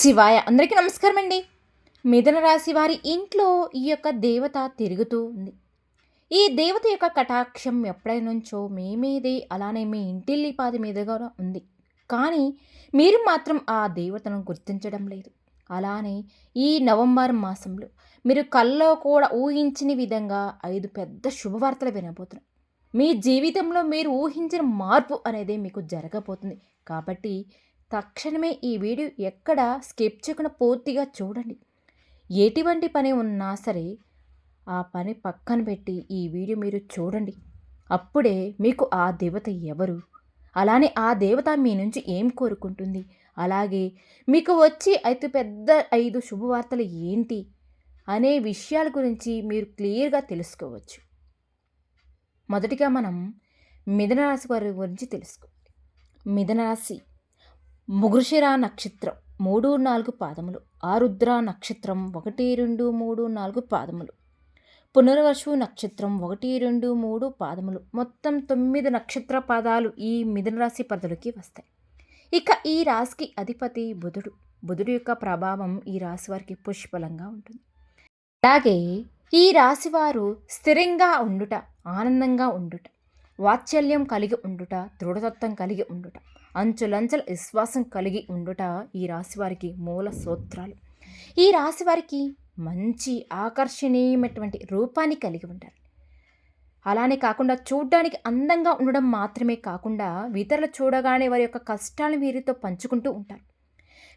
శివాయ. అందరికీ నమస్కారం అండి మిథున రాశి వారి ఇంట్లో ఈ యొక్క దేవత తిరుగుతూ ఉంది. ఈ దేవత యొక్క కటాక్షం ఎప్పటి నుంచో మీ మీదే అలానే మీ ఇంటిల్లిపాది మీదుగా ఉంది. కానీ మీరు మాత్రం ఆ దేవతను గుర్తించడం లేదు. అలానే ఈ నవంబర్ మాసంలో మీరు కల్లో కూడా ఊహించని విధంగా ఐదు పెద్ద శుభవార్తలు వినబోతున్నారు. మీ జీవితంలో మీరు ఊహించిన మార్పు అనేది మీకు జరగబోతుంది. కాబట్టి తక్షణమే ఈ వీడియో ఎక్కడ స్కిప్ చేయకుండా పూర్తిగా చూడండి. ఎటువంటి పని ఉన్నా సరే ఆ పని పక్కన పెట్టి ఈ వీడియో మీరు చూడండి. అప్పుడే మీకు ఆ దేవత ఎవరు? అలానే ఆ దేవత మీ నుంచి ఏం కోరుకుంటుంది? అలాగే మీకు వచ్చి అతి పెద్ద ఐదు శుభవార్తలు ఏంటి? అనే విషయాల గురించి మీరు క్లియర్గా తెలుసుకోవచ్చు. మొదటిగా మనం మిథనరాశి వారి గురించి తెలుసుకోవాలి. మిథనరాశి ముగురుశిర నక్షత్రం మూడు నాలుగు పాదములు. ఆరుద్ర నక్షత్రం ఒకటి రెండు మూడు నాలుగు పాదములు. పునర్వసు నక్షత్రం ఒకటి రెండు మూడు పాదములు. మొత్తం తొమ్మిది నక్షత్ర పాదాలు ఈ మిథున రాశి పదులకి వస్తాయి. ఇక ఈ రాశికి అధిపతి బుధుడు. బుధుడు యొక్క ప్రభావం ఈ రాశి వారికి పుష్పలంగా ఉంటుంది. అలాగే ఈ రాశివారు స్థిరంగా ఉండుట ఆనందంగా ఉండుట వాత్సల్యం కలిగి ఉండుట దృఢతత్వం కలిగి ఉండుట అంచులంచెల విశ్వాసం కలిగి ఉండుట ఈ రాశివారికి మూల సూత్రాలు. ఈ రాశివారికి మంచి ఆకర్షణీయమైనటువంటి రూపాన్ని కలిగి ఉంటారు. అలానే కాకుండా చూడడానికి అందంగా ఉండడం మాత్రమే కాకుండా ఇతరులు చూడగానే వారి యొక్క కష్టాలను వీరితో పంచుకుంటూ ఉంటారు.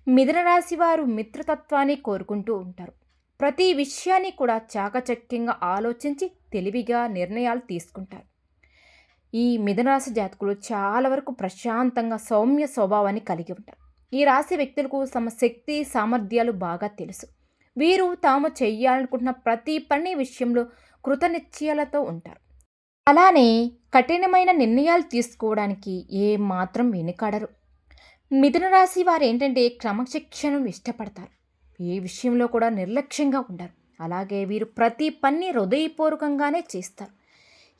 మిథున రాశి వారు మిత్రతత్వాన్ని కోరుకుంటూ ఉంటారు. ప్రతి విషయాన్ని కూడా చాకచక్యంగా ఆలోచించి తెలివిగా నిర్ణయాలు తీసుకుంటారు. ఈ మిథునరాశి జాతకులు చాలా వరకు ప్రశాంతంగా సౌమ్య స్వభావాన్ని కలిగి ఉంటారు. ఈ రాశి వ్యక్తులకు తమ శక్తి సామర్థ్యాలు బాగా తెలుసు. వీరు తాము చేయాలనుకుంటున్న ప్రతి పని విషయంలో కృతనిశ్చయాలతో ఉంటారు. అలానే కఠినమైన నిర్ణయాలు తీసుకోవడానికి ఏ మాత్రం వెనుకాడరు. మిథున రాశి వారు ఏంటంటే క్రమశిక్షణను ఇష్టపడతారు. ఏ విషయంలో కూడా నిర్లక్ష్యంగా ఉండరు. అలాగే వీరు ప్రతి పని హృదయపూర్వకంగానే చేస్తారు.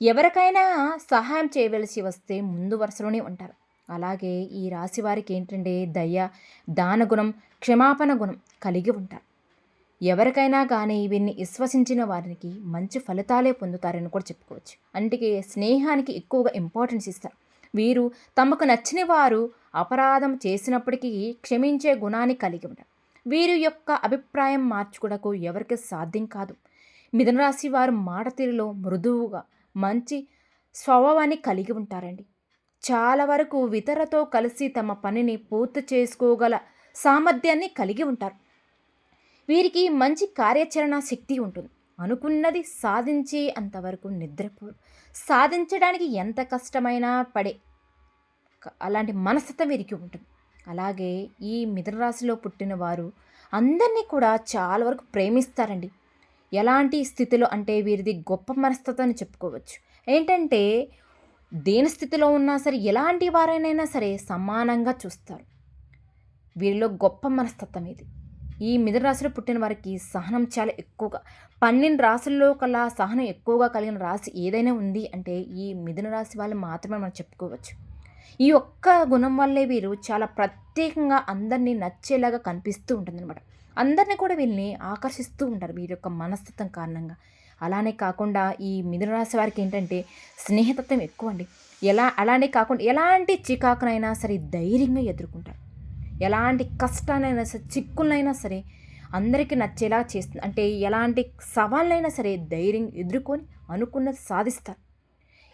ఎవరికైనా సహాయం చేయవలసి వస్తే ముందు వరుసలోనే ఉంటారు. అలాగే ఈ రాశి వారికి ఏంటంటే దయ దానగుణం క్షమాపణ గుణం కలిగి ఉంటారు. ఎవరికైనా కానీ వీరిని విశ్వసించిన వారికి మంచి ఫలితాలే పొందుతారని కూడా చెప్పుకోవచ్చు. అందుకే స్నేహానికి ఎక్కువగా ఇంపార్టెన్స్ ఇస్తారు. వీరు తమకు నచ్చిన వారు అపరాధం చేసినప్పటికీ క్షమించే గుణాన్ని కలిగి ఉంటారు. వీరి యొక్క అభిప్రాయం మార్చుకోవడకు ఎవరికి సాధ్యం కాదు. మిథునరాశి వారు మాట తీరులో మృదువుగా మంచి స్వభావాన్ని కలిగి ఉంటారండి. చాలా వరకు ఇతరులతో కలిసి తమ పనిని పూర్తి చేసుకోగల సామర్థ్యాన్ని కలిగి ఉంటారు. వీరికి మంచి కార్యాచరణ శక్తి ఉంటుంది. అనుకున్నది సాధించే అంతవరకు నిద్రపోరు. సాధించడానికి ఎంత కష్టమైనా పడే అలాంటి మనస్తత్వం వీరికి ఉంటుంది. అలాగే ఈ మిథునరాశిలో పుట్టిన వారు అందరినీ కూడా చాలా వరకు ప్రేమిస్తారండి. ఎలాంటి స్థితిలో అంటే వీరిది గొప్ప మనస్తత్వం అని చెప్పుకోవచ్చు. ఏంటంటే దేని స్థితిలో ఉన్నా సరే ఎలాంటి వారైనా సరే సమానంగా చూస్తారు. వీరిలో గొప్ప మనస్తత్వం ఇది. ఈ మిథున రాశిలో పుట్టిన వారికి సహనం చాలా ఎక్కువగా పన్నెండు రాశుల్లో కల్లా సహనం ఎక్కువగా కలిగిన రాశి ఏదైనా ఉంది అంటే ఈ మిథున రాశి వాళ్ళు మాత్రమే మనం చెప్పుకోవచ్చు. ఈ ఒక్క గుణం వల్లే వీరు చాలా ప్రత్యేకంగా అందరినీ నచ్చేలాగా కనిపిస్తూ ఉంటుందన్నమాట. అందరినీ కూడా వీళ్ళని ఆకర్షిస్తూ ఉంటారు వీరి యొక్క మనస్తత్వం కారణంగా. అలానే కాకుండా ఈ మిథున రాశి వారికి ఏంటంటే స్నేహతత్వం ఎక్కువ అండి. ఎలా అలానే కాకుండా ఎలాంటి చికాకునైనా సరే ధైర్యంగా ఎదుర్కొంటారు. ఎలాంటి కష్టానైనా సరే చిక్కులైనా సరే అందరికీ నచ్చేలా చేస్తుంది అంటే ఎలాంటి సవాళ్ళైనా సరే ధైర్యం ఎదుర్కొని అనుకున్నది సాధిస్తారు.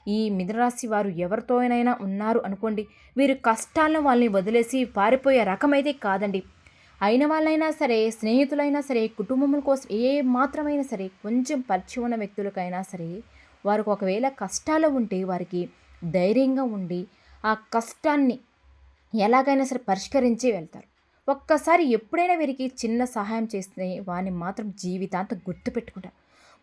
ఈ మిథునరాశి వారు ఎవరితోనైనా ఉన్నారు అనుకోండి వీరు కష్టాలను వాళ్ళని వదిలేసి పారిపోయే రకమైతే కాదండి. అయిన వాళ్ళైనా సరే స్నేహితులైనా సరే కుటుంబముల కోసం ఏ మాత్రమైనా సరే కొంచెం పరిచయం ఉన్న వ్యక్తులకైనా సరే వారికి ఒకవేళ కష్టాలు ఉంటే వారికి ధైర్యంగా ఉండి ఆ కష్టాన్ని ఎలాగైనా సరే పరిష్కరించి వెళ్తారు. ఒక్కసారి ఎప్పుడైనా వీరికి చిన్న సహాయం చేస్తే వారిని మాత్రం జీవితాంతం గుర్తుపెట్టుకుంటారు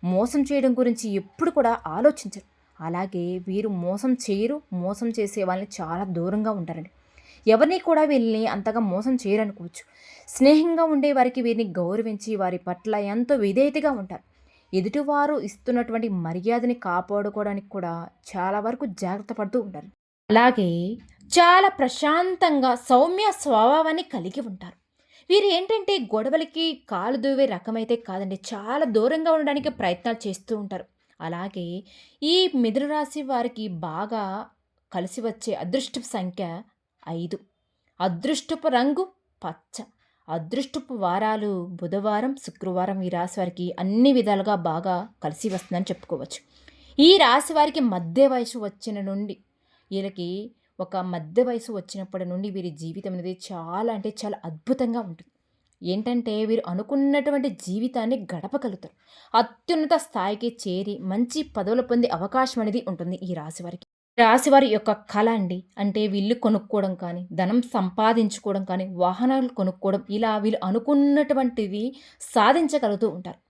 మోసం చేయడం గురించి ఎప్పుడు కూడా ఆలోచించరు. అలాగే వీరు మోసం చేయరు మోసం చేసే వాళ్ళని చాలా దూరంగా ఉంటారండి. ఎవరిని కూడా వీళ్ళని అంతగా మోసం చేయరనుకోవచ్చు స్నేహంగా ఉండే వారికి వీరిని గౌరవించి వారి పట్ల ఎంతో విధేయతగా ఉంటారు ఎదుటివారు ఇస్తున్నటువంటి మర్యాదని కాపాడుకోవడానికి కూడా చాలా వరకు జాగ్రత్త పడుతూ ఉంటారు అలాగే చాలా ప్రశాంతంగా సౌమ్య స్వభావాన్ని కలిగి ఉంటారు వీరు ఏంటంటే గొడవలకి కాలు దూవే రకమైతే కాదండి. చాలా దూరంగా ఉండడానికి ప్రయత్నాలు చేస్తూ ఉంటారు. అలాగే ఈ మిథునరాశి వారికి బాగా కలిసి వచ్చే అదృష్ట సంఖ్య ఐదు అదృష్టపు రంగు పచ్చ. అదృష్టపు వారాలు బుధవారం, శుక్రవారం ఈ రాశి వారికి అన్ని విధాలుగా బాగా కలిసి వస్తుందని చెప్పుకోవచ్చు. ఈ రాశి వారికి మధ్య వయసు వచ్చిన నుండి వీళ్ళకి ఒక మధ్య వయసు వచ్చినప్పటి నుండి వీరి జీవితం అనేది చాలా అంటే చాలా అద్భుతంగా ఉంటుంది. ఏంటంటే వీరు అనుకున్నటువంటి జీవితాన్ని గడపగలుగుతారు. అత్యున్నత స్థాయికి చేరి మంచి పదవులు పొందే అవకాశం అనేది ఉంటుంది ఈ రాశి వారికి. రాశివారి యొక్క కళ అండి. అంటే వీళ్ళు కొనుక్కోవడం కానీ, ధనం సంపాదించుకోవడం కానీ, వాహనాలు కొనుక్కోవడం ఇలా వీళ్ళు అనుకున్నటువంటివి సాధించగలుగుతూ ఉంటారు.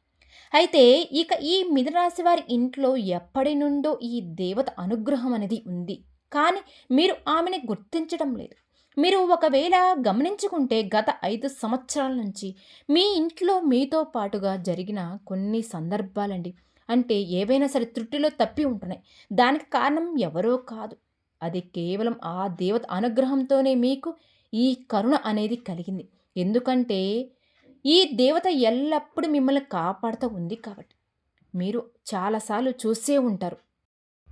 అయితే ఇక ఈ మిథునరాశి వారి ఇంట్లో ఎప్పటి నుండో ఈ దేవత అనుగ్రహం అనేది ఉంది. కానీ మీరు ఆమెని గుర్తించడం లేదు. మీరు ఒకవేళ గమనించుకుంటే గత ఐదు సంవత్సరాల నుంచి మీ ఇంట్లో మీతో పాటుగా జరిగిన కొన్ని సందర్భాలండి. అంటే ఏవైనా సరే త్రుట్టిలో తప్పి ఉంటున్నాయి. దానికి కారణం ఎవరో కాదు. అది కేవలం ఆ దేవత అనుగ్రహంతోనే మీకు ఈ కరుణ అనేది కలిగింది. ఎందుకంటే ఈ దేవత ఎల్లప్పుడూ మిమ్మల్ని కాపాడుతూ ఉంది కాబట్టి. మీరు చాలాసార్లు చూసే ఉంటారు.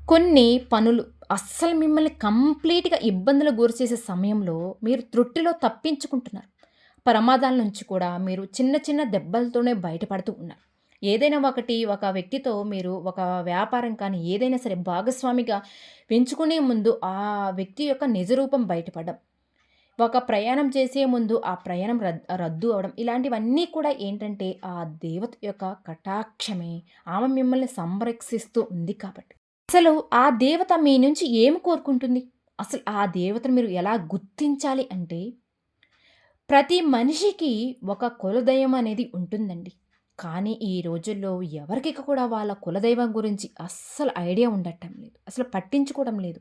కొన్ని పనులు అస్సలు మిమ్మల్ని కంప్లీట్‌గా ఇబ్బందులకు గురిచేసే సమయంలో మీరు త్రుట్టిలో తప్పించుకుంటున్నారు. ప్రమాదాల నుంచి కూడా మీరు చిన్న చిన్న దెబ్బలతోనే బయటపడుతూ ఉన్నారు. ఏదైనా ఒకటి ఒక వ్యక్తితో మీరు ఒక వ్యాపారం కానీ ఏదైనా సరే భాగస్వామిగా పెంచుకునే ముందు ఆ వ్యక్తి యొక్క నిజ రూపం బయటపడడం. ఒక ప్రయాణం చేసే ముందు ఆ ప్రయాణం రద్దు అవ్వడం. ఇలాంటివన్నీ కూడా ఏంటంటే ఆ దేవత యొక్క కటాక్షమే. ఆమె మిమ్మల్ని సంరక్షిస్తూ ఉంది కాబట్టి. అసలు ఆ దేవత మీ నుంచి ఏమి కోరుకుంటుంది? అసలు ఆ దేవతను మీరు ఎలా గుర్తించాలి అంటే ప్రతి మనిషికి ఒక కులదయం అనేది ఉంటుందండి. కానీ ఈ రోజుల్లో ఎవరికి కూడా వాళ్ళ కులదైవం గురించి అస్సలు ఐడియా ఉండటం లేదు. అసలు పట్టించుకోవడం లేదు.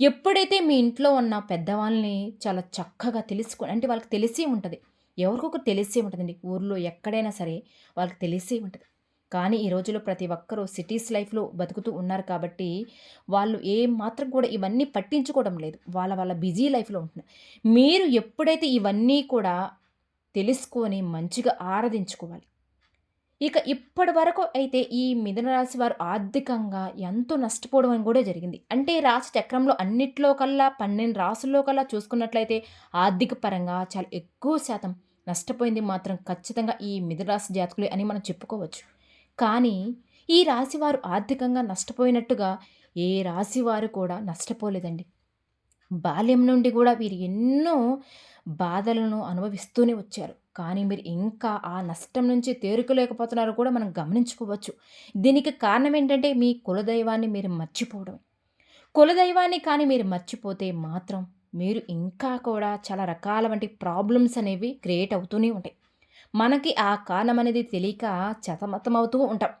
ఎప్పుడైతే మీ ఇంట్లో ఉన్న పెద్దవాళ్ళని చాలా చక్కగా తెలుసుకో అంటే వాళ్ళకి తెలిసే ఉంటుంది ఎవరికొకరు తెలిసే ఉంటదండి. ఊర్లో ఎక్కడైనా సరే వాళ్ళకి తెలిసే ఉంటుంది కానీ ఈ రోజుల్లో ప్రతి ఒక్కరూ సిటీస్ లైఫ్‌లో బతుకుతూ ఉన్నారు కాబట్టి వాళ్ళు ఏ మాత్రం కూడా ఇవన్నీ పట్టించుకోవడం లేదు. వాళ్ళ వాళ్ళ బిజీ లైఫ్‌లో ఉంటున్నారు. మీరు ఎప్పుడైతే ఇవన్నీ కూడా తెలుసుకొని మంచిగా ఆరాధించుకోవాలి. ఇక ఇప్పటి వరకు అయితే ఈ మిథున రాశి వారు ఆర్థికంగా ఎంతో నష్టపోవడం అని కూడా జరిగింది. అంటే రాశి చక్రంలో అన్నిట్లో కల్లా 12 రాసుల్లో కల్లా చూసుకున్నట్లయితే ఆర్థిక పరంగా చాలా ఎక్కువ శాతం నష్టపోయింది మాత్రం ఖచ్చితంగా ఈ మిథున రాశి జాతకులే అని మనం చెప్పుకోవచ్చు. కానీ ఈ రాశి వారు ఆర్థికంగా నష్టపోయినట్టుగా ఏ రాశి వారు కూడా నష్టపోలేదండి. బాల్యం నుండి కూడా వీరు ఎన్నో బాధలను అనుభవిస్తూనే వచ్చారు. కానీ మీరు ఇంకా ఆ నష్టం నుంచి తేరుకోలేకపోతున్నారు కూడా మనం గమనించుకోవచ్చు. దీనికి కారణం ఏంటంటే మీ కులదైవాన్ని మీరు మర్చిపోవడమే. కులదైవాన్ని కానీ మీరు మర్చిపోతే మాత్రం మీరు ఇంకా కూడా చాలా రకాల వంటి ప్రాబ్లమ్స్ అనేవి క్రియేట్ అవుతూనే ఉంటాయి. మనకి ఆ కారణం అనేది తెలియక చతమతం అవుతూ ఉంటాం.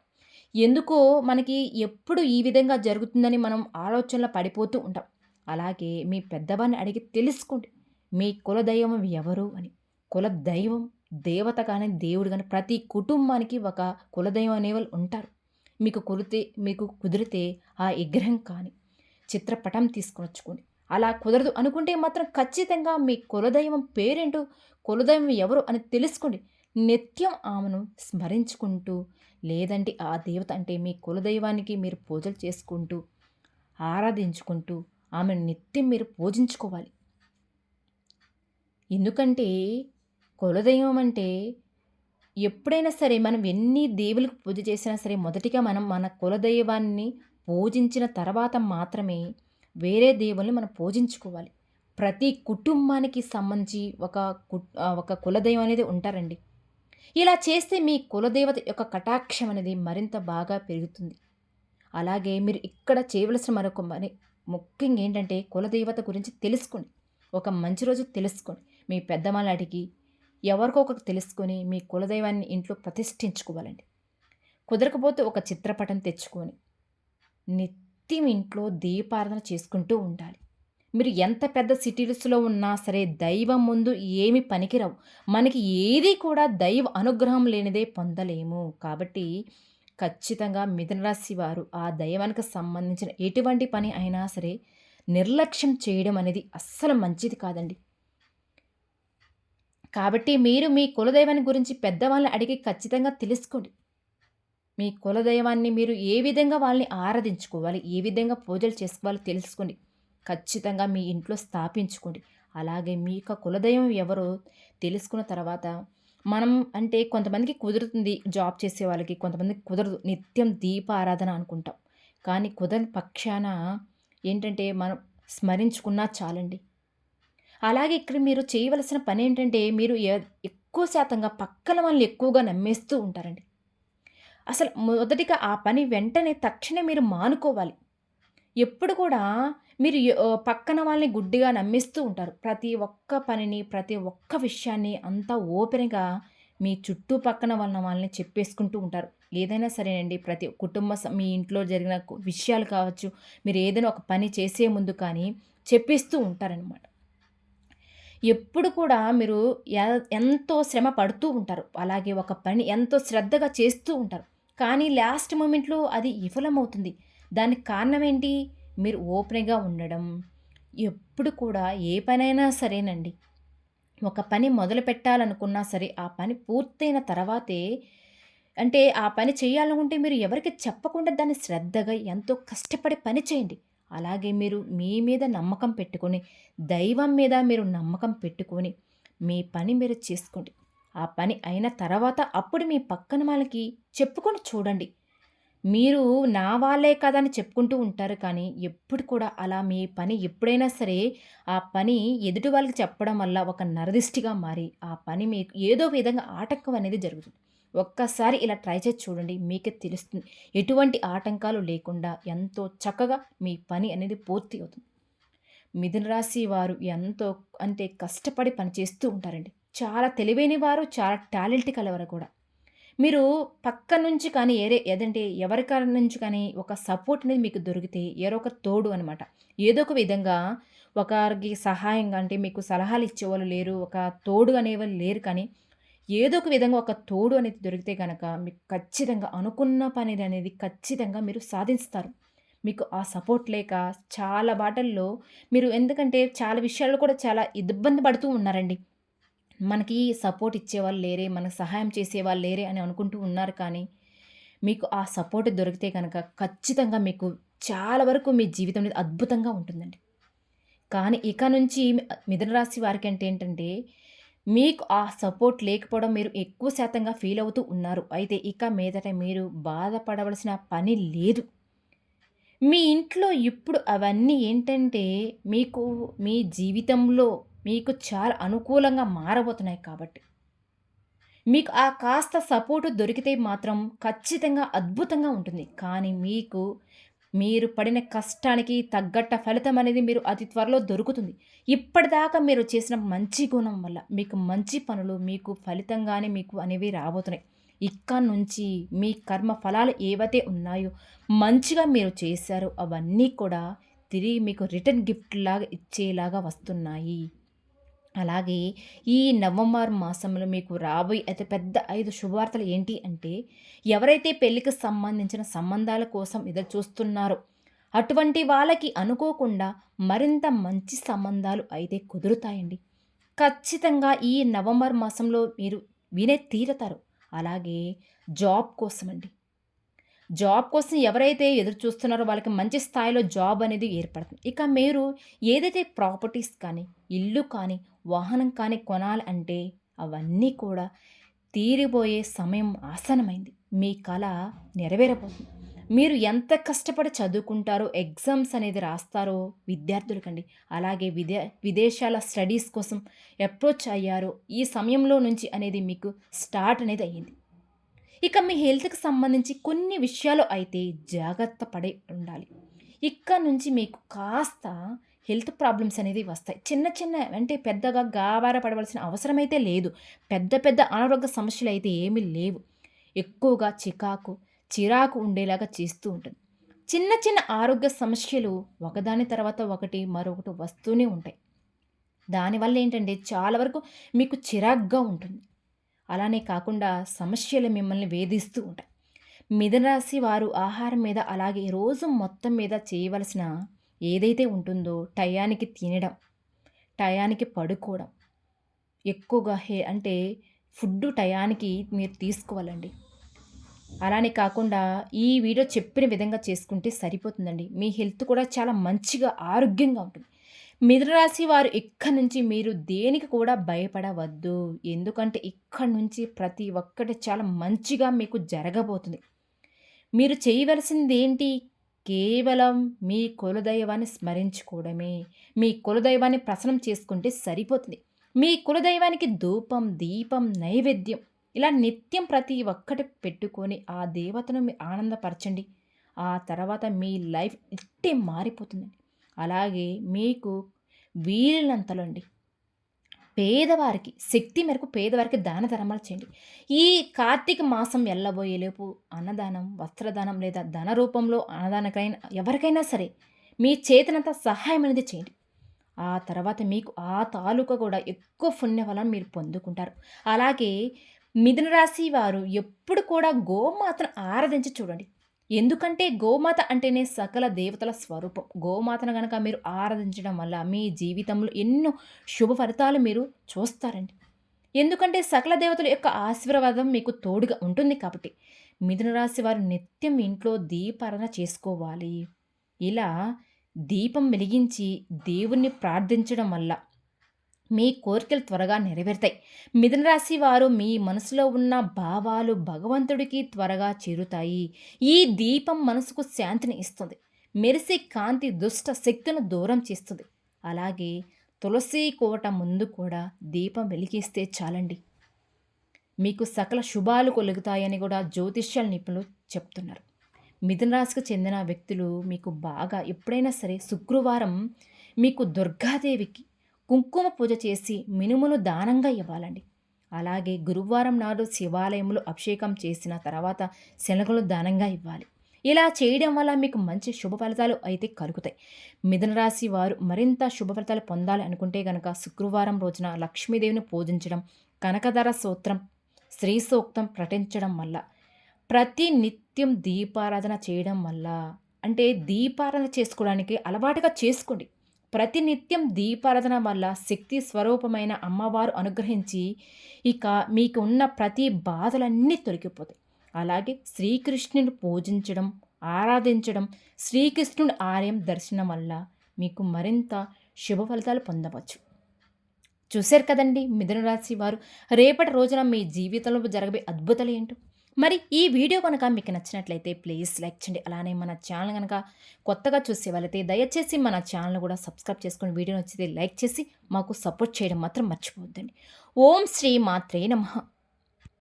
ఎందుకో మనకి ఎప్పుడు ఈ విధంగా జరుగుతుందని మనం ఆలోచనలో పడిపోతూ ఉంటాం. అలాగే మీ పెద్దవాన్ని అడిగి తెలుసుకోండి. మీ కులదైవం ఎవరు అని. కులదైవం, దేవత కానీ దేవుడు కానీ ప్రతి కుటుంబానికి ఒక కులదైవం అనేవాళ్ళు ఉంటారు. మీకు కురితే మీకు కుదిరితే ఆ విగ్రహం కానీ, చిత్రపటం తీసుకొచ్చుకోండి అలా కుదరదు అనుకుంటే మాత్రం ఖచ్చితంగా మీ కులదైవం పేరేంటో, కులదైవం ఎవరు అని తెలుసుకోండి. నిత్యం ఆమెను స్మరించుకుంటూ లేదంటే ఆ దేవత అంటే మీ కులదైవానికి మీరు పూజలు చేసుకుంటూ, ఆరాధించుకుంటూ ఆమెను నిత్యం మీరు పూజించుకోవాలి. ఎందుకంటే కులదైవం అంటే ఎప్పుడైనా సరే మనం ఎన్ని దేవుళ్ళకి పూజ చేసినా సరే మొదటిగా మనం మన కులదైవాన్ని పూజించిన తర్వాత మాత్రమే వేరే దేవుల్ని మనం పూజించుకోవాలి. ప్రతి కుటుంబానికి సంబంధించి ఒక కుట్ ఒక కులదైవం అనేది ఉంటారండి. ఇలా చేస్తే మీ కులదేవత యొక్క కటాక్షం అనేది మరింత బాగా పెరుగుతుంది. అలాగే మీరు ఇక్కడ చేయవలసిన మరొక ముఖ్యంగా ఏంటంటే కులదేవత గురించి తెలుసుకోండి. ఒక మంచి రోజు తెలుసుకోండి. మీ పెద్దమ్మలాటికి అడిగి ఎవరికో ఒకరికి తెలుసుకొని మీ కులదైవాన్ని ఇంట్లో ప్రతిష్ఠించుకోవాలండి. కుదరకపోతే ఒక చిత్రపటం తెచ్చుకొని నిత్యం ఇంట్లో దీపారాధన చేసుకుంటూ ఉండాలి. మీరు ఎంత పెద్ద సిటీస్‌లో ఉన్నా సరే దైవం ముందు ఏమి పనికిరావు. మనకి ఏది కూడా దైవ అనుగ్రహం లేనిదే పొందలేము. కాబట్టి ఖచ్చితంగా మిథునరాశి వారు ఆ దైవానికి సంబంధించిన ఎటువంటి పని అయినా సరే నిర్లక్ష్యం చేయడం అనేది అస్సలు మంచిది కాదండి. కాబట్టి మీరు మీ కులదైవాన్ని గురించి పెద్దవాళ్ళని అడిగి ఖచ్చితంగా తెలుసుకోండి. మీ కులదైవాన్ని మీరు ఏ విధంగా వాళ్ళని ఆరాధించుకోవాలి, ఏ విధంగా పూజలు చేసుకోవాలో తెలుసుకోండి. ఖచ్చితంగా మీ ఇంట్లో స్థాపించుకోండి. అలాగే మీ యొక్క కులదైవం ఎవరో తెలుసుకున్న తర్వాత మనం అంటే కొంతమందికి కుదురుతుంది జాబ్ చేసే వాళ్ళకి, కొంతమందికి కుదరదు. నిత్యం దీపారాధన అనుకుంటాం. కానీ కుదరని పక్షాన ఏంటంటే మనం స్మరించుకున్నా చాలండి. అలాగే ఇక్కడ మీరు చేయవలసిన పని ఏంటంటే మీరు ఎక్కువ శాతంగా పక్కన వాళ్ళని ఎక్కువగా నమ్మేస్తూ ఉంటారండి. అసలు మొదటిగా ఆ పని వెంటనే తక్షణమే మీరు మానుకోవాలి. ఎప్పుడు కూడా మీరు పక్కన వాళ్ళని గుడ్డిగా నమ్మిస్తూ ఉంటారు. ప్రతి ఒక్క పనిని, ప్రతి ఒక్క విషయాన్ని అంతా ఓపెన్‌గా మీ చుట్టుపక్కన ఉన్న వాళ్ళని చెప్పేసుకుంటూ ఉంటారు. ఏదైనా సరేనండి ప్రతి కుటుంబ మీ ఇంట్లో జరిగిన విషయాలు కావచ్చు, మీరు ఏదైనా ఒక పని చేసే ముందు కానీ చెప్పేస్తూ ఉంటారనమాట. ఎప్పుడు కూడా మీరు ఎంతో శ్రమ పడుతూ ఉంటారు. అలాగే ఒక పని ఎంతో శ్రద్ధగా చేస్తూ ఉంటారు. కానీ లాస్ట్ మూమెంట్లో అది విఫలమవుతుంది. దానికి కారణం ఏంటి? మీరు ఓపెన్‌గా ఉండడం. ఎప్పుడు కూడా ఏ పనైనా సరేనండి. ఒక పని మొదలు పెట్టాలనుకున్నా సరే, ఆ పని పూర్తయిన తర్వాతే అంటే ఆ పని చేయాలనుకుంటే మీరు ఎవరికి చెప్పకుండా దాన్ని శ్రద్ధగా ఎంతో కష్టపడి పని చేయండి. అలాగే మీరు మీ మీద నమ్మకం పెట్టుకొని, దైవం మీద మీరు నమ్మకం పెట్టుకొని, మీ పని మీరు చేసుకోండి. ఆ పని అయిన తర్వాత అప్పుడు మీ పక్కన వాళ్ళకి చెప్పుకొని చూడండి. మీరు నా వాళ్ళే కదా అని చెప్పుకుంటూ ఉంటారు కానీ, ఎప్పుడు కూడా అలా మీ పని ఎప్పుడైనా సరే, ఆ పని ఎదుటి వాళ్ళకి చెప్పడం వల్ల ఒక నరదిష్టిగా మారి, ఆ పని మీకు ఏదో విధంగా ఆటంకం అనేది జరుగుతుంది. ఒక్కసారి ఇలా ట్రై చేసి చూడండి. మీకే తెలుస్తుంది. ఎటువంటి ఆటంకాలు లేకుండా ఎంతో చక్కగా మీ పని అనేది పూర్తి అవుతుంది. మిథున రాశి వారు ఎంతో అంటే కష్టపడి పని చేస్తూ ఉంటారండి. చాలా తెలివైన వారు, చాలా టాలెంట్ కలవారు కూడా. మీరు పక్క నుంచి కానీ ఏరే ఏదంటే ఎవరికారి నుంచి కానీ ఒక సపోర్ట్ అనేది మీకు దొరికితే ఏరో ఒక తోడు అనమాట. ఏదో ఒక విధంగా ఒకరికి సహాయంగా అంటే మీకు సలహాలు ఇచ్చేవాళ్ళు లేరు. ఒక తోడు అనేవాళ్ళు లేరు కానీ, ఏదో ఒక విధంగా ఒక తోడు అనేది దొరికితే కనుక మీకు ఖచ్చితంగా అనుకున్న పని అనేది ఖచ్చితంగా మీరు సాధిస్తారు. మీకు ఆ సపోర్ట్ లేక చాలా బాటల్లో మీరు ఎందుకంటే చాలా విషయాల్లో కూడా చాలా ఇబ్బంది పడుతూ ఉన్నారండి. మనకి సపోర్ట్ ఇచ్చేవాళ్ళు లేరే, మనకు సహాయం చేసేవాళ్ళు లేరే అని అనుకుంటూ ఉన్నారు కానీ, మీకు ఆ సపోర్ట్ దొరికితే కనుక ఖచ్చితంగా మీకు చాలా వరకు మీ జీవితం అనేది అద్భుతంగా ఉంటుందండి. కానీ ఇక నుంచి మి మిథున రాశి వారికంటే ఏంటంటే, మీకు ఆ సపోర్ట్ లేకపోవడం మీరు ఎక్కువ శాతంగా ఫీల్ అవుతూ ఉన్నారు. అయితే ఇక మీదట మీరు బాధపడవలసిన పని లేదు. మీ ఇంట్లో ఇప్పుడు అవన్నీ ఏంటంటే, మీకు మీ జీవితంలో మీకు చాలా అనుకూలంగా మారబోతున్నాయి కాబట్టి. మీకు ఆ కాస్త సపోర్టు దొరికితే మాత్రం ఖచ్చితంగా అద్భుతంగా ఉంటుంది. కానీ మీకు మీరు పడిన కష్టానికి తగ్గట్ట ఫలితం అనేది మీరు అతి త్వరలో దొరుకుతుంది. ఇప్పటిదాకా మీరు చేసిన మంచి గుణం వల్ల మీకు మంచి పనులు మీకు ఫలితంగానే మీకు అనేవి రాబోతున్నాయి. ఇక్కడ నుంచి మీ కర్మ ఫలాలు ఏవైతే ఉన్నాయో, మంచిగా మీరు చేశారో అవన్నీ కూడా తిరిగి మీకు రిటర్న్ గిఫ్ట్ లాగా ఇచ్చేలాగా వస్తున్నాయి. అలాగే ఈ నవంబర్ మాసంలో మీకు రాబోయే అతి పెద్ద 5 శుభవార్తలు ఏంటి అంటే, ఎవరైతే పెళ్ళికి సంబంధించిన సంబంధాల కోసం ఎదురు చూస్తున్నారో, అటువంటి వాళ్ళకి అనుకోకుండా మరింత మంచి సంబంధాలు అయితే కుదురుతాయండి. ఖచ్చితంగా ఈ నవంబర్ మాసంలో మీరు వినే తీరతారు. అలాగే జాబ్ కోసమండి. జాబ్ కోసం ఎవరైతే ఎదురు చూస్తున్నారో వాళ్ళకి మంచి స్థాయిలో జాబ్ అనేది ఏర్పడుతుంది. ఇక మీరు ఏదైతే ప్రాపర్టీస్ కానీ, ఇల్లు కానీ, వాహనం కానీ కొనాలంటే అవన్నీ కూడా తీరిపోయే సమయం ఆసనమైంది మీ కళ నెరవేరబోతుంది. మీరు ఎంత కష్టపడి చదువుకుంటారో, ఎగ్జామ్స్ అనేది రాస్తారో విద్యార్థులకండి. అలాగే విదే విదేశాల స్టడీస్ కోసం అప్రోచ్ అయ్యారో, ఈ సమయంలో నుంచి అనేది మీకు స్టార్ట్ అనేది అయ్యింది. ఇక మీ హెల్త్‌కి సంబంధించి కొన్ని విషయాలు అయితే జాగ్రత్త పడి ఉండాలి. ఇక్కడ నుంచి మీకు కాస్త హెల్త్ ప్రాబ్లమ్స్ అనేది వస్తాయి. చిన్న చిన్న అంటే పెద్దగా గాబార పడవలసిన అవసరం అయితే లేదు. పెద్ద పెద్ద అనారోగ్య సమస్యలు అయితే ఏమీ లేవు. ఎక్కువగా చికాకు, చిరాకు ఉండేలాగా చేస్తూ ఉంటుంది. చిన్న చిన్న ఆరోగ్య సమస్యలు ఒకదాని తర్వాత ఒకటి మరొకటి వస్తూనే ఉంటాయి. దానివల్ల ఏంటంటే చాలా వరకు మీకు చిరాకుగా ఉంటుంది. అలానే కాకుండా సమస్యలు మిమ్మల్ని వేధిస్తూ ఉంటాయి. మిథున రాశి వారు ఆహారం మీద అలాగే రోజు మొత్తం మీద చేయవలసిన ఏదైతే ఉంటుందో టయానికి తినడం, టయానికి పడుకోవడం, ఎక్కువగా హే అంటే ఫుడ్డు టయానికి మీరు తీసుకోవాలండి. అలానే కాకుండా ఈ వీడియో చెప్పిన విధంగా చేసుకుంటే సరిపోతుందండి. మీ హెల్త్ కూడా చాలా మంచిగా ఆరోగ్యంగా ఉంటుంది. మిథునరాశి వారు ఇక్కడి నుంచి మీరు దేనికి కూడా భయపడవద్దు. ఎందుకంటే ఇక్కడి నుంచి ప్రతి ఒక్కటి చాలా మంచిగా మీకు జరగబోతుంది. మీరు చేయవలసింది ఏంటి? కేవలం మీ కులదైవాన్ని స్మరించుకోవడమే. మీ కులదైవాన్ని ప్రసన్నం చేసుకుంటే సరిపోతుంది. మీ కులదైవానికి ధూపం దీపం నైవేద్యం ఇలా నిత్యం ప్రతి ఒక్కటి పెట్టుకొని ఆ దేవతను మీ ఆనందపరచండి. ఆ తర్వాత మీ లైఫ్ ఇట్టే మారిపోతుందండి అలాగే మీకు వీలినంతలో అండి పేదవారికి శక్తి మేరకు పేదవారికి దాన ధర్మాలు చేయండి. ఈ కార్తీక మాసం వెళ్ళబోయేలోపు అన్నదానం వస్త్రదానం లేదా ధన రూపంలో అన్నదానకైనా ఎవరికైనా సరే మీ చేతనంత సహాయం అనేది చేయండి. ఆ తర్వాత మీకు ఆ తాలూకా కూడా ఎక్కువ పుణ్యఫలం మీరు పొందుకుంటారు. అలాగే మిథున రాశి వారు ఎప్పుడు కూడా గోమాతను ఆరాధించి చూడండి. ఎందుకంటే గోమాత అంటేనే సకల దేవతల స్వరూపం. గోమాతను కనుక మీరు ఆరాధించడం వల్ల మీ జీవితంలో ఎన్నో శుభ ఫలితాలు మీరు చూస్తారండి. ఎందుకంటే సకల దేవతల యొక్క ఆశీర్వాదం మీకు తోడుగా ఉంటుంది కాబట్టి మిథున రాశి వారు నిత్యం ఇంట్లో దీపారణ చేసుకోవాలి. ఇలా దీపం వెలిగించి దేవుణ్ణి ప్రార్థించడం వల్ల మీ కోరికలు త్వరగా నెరవేరుతాయి. మిథున రాశి వారు మీ మనసులో ఉన్న భావాలు భగవంతుడికి త్వరగా చేరుతాయి. ఈ దీపం మనసుకు శాంతిని ఇస్తుంది. మెరిసే కాంతి దుష్ట శక్తులను దూరం చేస్తుంది. అలాగే తులసి కోట ముందు కూడా దీపం వెలిగిస్తే చాలండి. మీకు సకల శుభాలు కలుగుతాయని కూడా జ్యోతిష్యాల నిపుణులు చెప్తున్నారు. మిథున రాశికి చెందిన వ్యక్తులు మీకు బాగా ఎప్పుడైనా సరే శుక్రవారం మీకు దుర్గాదేవికి కుంకుమ పూజ చేసి మినుమును దానంగా ఇవ్వాలండి. అలాగే గురువారం నాడు శివాలయంలో అభిషేకం చేసిన తర్వాత శనగలు దానంగా ఇవ్వాలి. ఇలా చేయడం వల్ల మీకు మంచి శుభ ఫలితాలు అయితే కలుగుతాయి. మిథున రాశి వారు మరింత శుభ ఫలితాలు పొందాలి అనుకుంటే కనుక శుక్రవారం రోజున లక్ష్మీదేవిని పూజించడం కనకధర సూత్రం శ్రీ సూక్తం పఠించడం వల్ల ప్రతి నిత్యం దీపారాధన చేయడం వల్ల అంటే దీపారాధన చేసుకోవడానికి అలవాటుగా చేసుకోండి. ప్రతినిత్యం దీపారాధన వల్ల శక్తి స్వరూపమైన అమ్మవారు అనుగ్రహించి ఇక మీకు ఉన్న ప్రతి బాధలన్నీ తొలగిపోతాయి. అలాగే శ్రీకృష్ణుని పూజించడం ఆరాధించడం శ్రీకృష్ణుడి ఆలయం దర్శనం వల్ల మీకు మరింత శుభ ఫలితాలు పొందవచ్చు. చూశారు కదండి మిథునరాశి వారు. రేపటి రోజున మీ జీవితంలో జరగబోయే అద్భుతాలు ఏంటో? మరి ఈ వీడియో కనుక మీకు నచ్చినట్లయితే ప్లీజ్ లైక్ చేయండి. అలానే మన ఛానల్ కనుక కొత్తగా చూసే వాళ్ళైతే దయచేసి మన ఛానల్ కూడా సబ్స్క్రైబ్ చేసుకుని వీడియో నచ్చితే లైక్ చేసి మాకు సపోర్ట్ చేయడం మాత్రం మర్చిపోవద్దండి. ఓం శ్రీ మాత్రే నమ.